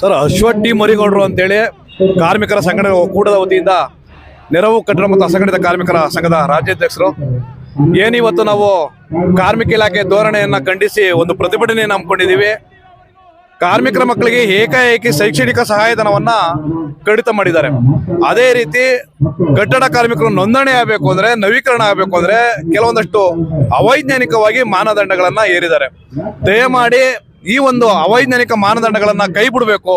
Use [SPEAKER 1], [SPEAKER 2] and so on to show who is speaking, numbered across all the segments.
[SPEAKER 1] Sir ಅಶ್ವಟ್ಟಿ
[SPEAKER 2] sir ಮರಿಗೌಡರು ಅಂತೇಳಿ ಕಾರ್ಮಿಕರ ಸಂಘಟನೆ ಒಕ್ಕೂಟದ ವತಿಯಿಂದ ನೆರವು ಕಟ್ಟಡ ಮತ್ತು ಅಸಂಘಟಿತ ಕಾರ್ಮಿಕರ ಸಂಘದ ರಾಜ್ಯಾಧ್ಯಕ್ಷರು. ಏನಿವತ್ತು ನಾವು ಕಾರ್ಮಿಕ ಇಲಾಖೆ ಧೋರಣೆಯನ್ನ ಖಂಡಿಸಿ ಒಂದು ಪ್ರತಿಭಟನೆ ಹಮ್ಮಿಕೊಂಡಿದ್ದೀವಿ ಕಾರ್ಮಿಕರ ಮಕ್ಕಳಿಗೆ ಏಕಾಏಕಿ ಶೈಕ್ಷಣಿಕ ಸಹಾಯಧನವನ್ನ ಕಡಿತ ಮಾಡಿದ್ದಾರೆ. ಅದೇ ರೀತಿ ಕಟ್ಟಡ ಕಾರ್ಮಿಕರು ನೋಂದಣಿ ಆಗಬೇಕು ಅಂದ್ರೆ, ನವೀಕರಣ ಆಗಬೇಕು ಅಂದ್ರೆ ಕೆಲವೊಂದಷ್ಟು ಅವೈಜ್ಞಾನಿಕವಾಗಿ ಮಾನದಂಡಗಳನ್ನ ಏರಿದ್ದಾರೆ. ದಯಮಾಡಿ ಈ ಒಂದು ಅವೈಜ್ಞಾನಿಕ ಮಾನದಂಡಗಳನ್ನ ಕೈ ಬಿಡಬೇಕು.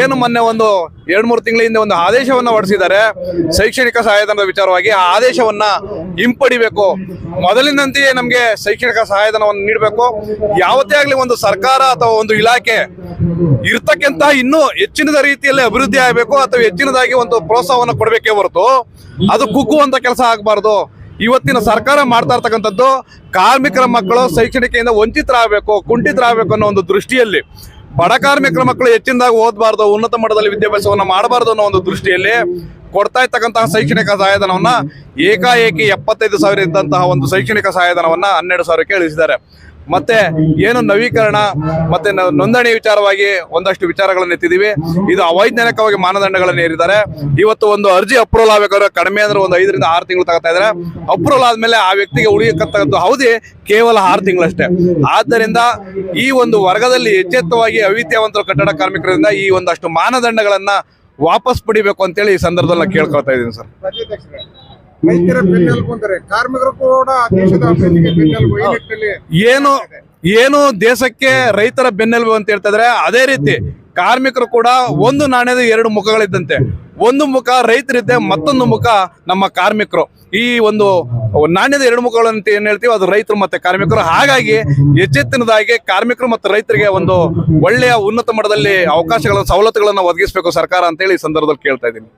[SPEAKER 2] ಏನು ಮೊನ್ನೆ ಒಂದು ಎರಡ್ ಮೂರು ತಿಂಗಳ ಹಿಂದೆ ಒಂದು ಆದೇಶವನ್ನ ಹೊರಡಿಸಿದ್ದಾರೆ. ಶೈಕ್ಷಣಿಕ ಸಹಾಯಧನದ ವಿಚಾರವಾಗಿ ಆ ಆದೇಶವನ್ನ ಹಿಂಪಡಿಬೇಕು. ಮೊದಲಿನಂತೆಯೇ ನಮಗೆ ಶೈಕ್ಷಣಿಕ ಸಹಾಯಧನವನ್ನು ನೀಡಬೇಕು. ಯಾವತ್ತೇ ಆಗಲಿ ಒಂದು ಸರ್ಕಾರ ಅಥವಾ ಒಂದು ಇಲಾಖೆ ಇರ್ತಕ್ಕಂತ ಇನ್ನೂ ಹೆಚ್ಚಿನದ ರೀತಿಯಲ್ಲಿ ಅಭಿವೃದ್ಧಿ ಆಗಬೇಕು ಅಥವಾ ಹೆಚ್ಚಿನದಾಗಿ ಒಂದು ಪ್ರೋತ್ಸಾಹವನ್ನು ಕೊಡಬೇಕೇ ಹೊರತು ಅದು ಕುಗ್ಗುವಂತ ಕೆಲಸ ಆಗಬಾರ್ದು. ಇವತ್ತಿನ ಸರ್ಕಾರ ಮಾಡ್ತಾ ಇರ್ತಕ್ಕಂಥದ್ದು ಕಾರ್ಮಿಕರ ಮಕ್ಕಳು ಶೈಕ್ಷಣಿಕೆಯಿಂದ ವಂಚಿತರಾಗಬೇಕು, ಕುಂಠಿತರಾಗಬೇಕು ಅನ್ನೋ ಒಂದು ದೃಷ್ಟಿಯಲ್ಲಿ. ಬಡ ಕಾರ್ಮಿಕರ ಮಕ್ಕಳು ಹೆಚ್ಚಿನದಾಗಿ ಓದಬಾರ್ದು, ಉನ್ನತ ಮಟ್ಟದಲ್ಲಿ ವಿದ್ಯಾಭ್ಯಾಸವನ್ನು ಮಾಡಬಾರ್ದು ಅನ್ನೋ ಒಂದು ದೃಷ್ಟಿಯಲ್ಲಿ ಕೊಡ್ತಾ ಇರ್ತಕ್ಕಂತಹ ಶೈಕ್ಷಣಿಕ ಸಹಾಯಧನವನ್ನ ಏಕಾಏಕಿ ಎಪ್ಪತ್ತೈದು ಸಾವಿರ ಇದ್ದಂತಹ ಒಂದು ಶೈಕ್ಷಣಿಕ ಸಹಾಯಧನವನ್ನ ಹನ್ನೆರಡು ಸಾವಿರಕ್ಕೆ ಇಳಿಸಿದ್ದಾರೆ. ಮತ್ತೆ ಏನು ನವೀಕರಣ, ಮತ್ತೆ ನೋಂದಣಿ ವಿಚಾರವಾಗಿ ಒಂದಷ್ಟು ವಿಚಾರಗಳನ್ನು ಎತ್ತಿದೀವಿ ಇದು ಅವೈಜ್ಞಾನಿಕವಾಗಿ ಮಾನದಂಡಗಳನ್ನು ಏರಿದ್ದಾರೆ. ಇವತ್ತು ಒಂದು ಅರ್ಜಿ ಅಪ್ರೂವಲ್ ಆಗಬೇಕಾದ್ರೆ ಕಡಿಮೆ ಅಂದ್ರೆ ಒಂದು ಐದರಿಂದ ಆರು ತಿಂಗಳು ತಗೋತಾ ಇದ್ರೆ ಅಪ್ರೂವಲ್ ಆದ್ಮೇಲೆ ಆ ವ್ಯಕ್ತಿಗೆ ಉಳಿಯಕ್ಕಂತದ್ದು ಅವಧಿ ಕೇವಲ ಆರು ತಿಂಗಳಷ್ಟೇ. ಆದ್ದರಿಂದ ಈ ಒಂದು ವರ್ಗದಲ್ಲಿ ಎಚ್ಚೆತ್ತವಾಗಿ ಅವಿತ್ಯವಂತರು ಕಟ್ಟಡ ಕಾರ್ಮಿಕರಿಂದ ಈ ಒಂದಷ್ಟು ಮಾನದಂಡಗಳನ್ನ ವಾಪಸ್ ಪಡಿಬೇಕು ಅಂತೇಳಿ ಈ ಸಂದರ್ಭದಲ್ಲಿ ನಾನು ಕೇಳ್ಕೊಳ್ತಾ ಇದ್ದೀನಿ ಸರ್.
[SPEAKER 1] ರೈತರ ಕಾರ್ಮಿಕರು ಕೂಡ ದೇಶದ ಅಭಿವೃದ್ಧಿಗೆ ಬೆನ್ನೆಲುಬು. ಈ ನಿಟ್ಟಿನಲ್ಲಿ
[SPEAKER 2] ಏನು ಏನು ದೇಶಕ್ಕೆ ರೈತರ ಬೆನ್ನೆಲುಬು ಅಂತ ಹೇಳ್ತಾ ಇದ್ರೆ ಅದೇ ರೀತಿ ಕಾರ್ಮಿಕರು ಕೂಡ ಒಂದು ನಾಣ್ಯದ ಎರಡು ಮುಖಗಳಿದ್ದಂತೆ. ಒಂದು ಮುಖ ರೈತರಿದ್ದೆ ಮತ್ತೊಂದು ಮುಖ ನಮ್ಮ ಕಾರ್ಮಿಕರು. ಈ ಒಂದು ನಾಣ್ಯದ ಎರಡು ಮುಖಗಳು ಅಂತ ಏನ್ ಹೇಳ್ತೀವಿ ಅದು ರೈತರು ಮತ್ತೆ ಕಾರ್ಮಿಕರು. ಹಾಗಾಗಿ ಎಚ್ಚೆತ್ತಿನದಾಗಿ ಕಾರ್ಮಿಕರು ಮತ್ತು ರೈತರಿಗೆ ಒಂದು ಒಳ್ಳೆಯ ಉನ್ನತ ಮಟ್ಟದಲ್ಲಿ ಅವಕಾಶಗಳನ್ನು, ಸವಲತ್ತುಗಳನ್ನು ಒದಗಿಸಬೇಕು ಸರ್ಕಾರ ಅಂತೇಳಿ ಈ ಸಂದರ್ಭದಲ್ಲಿ ಕೇಳ್ತಾ ಇದ್ದೀನಿ.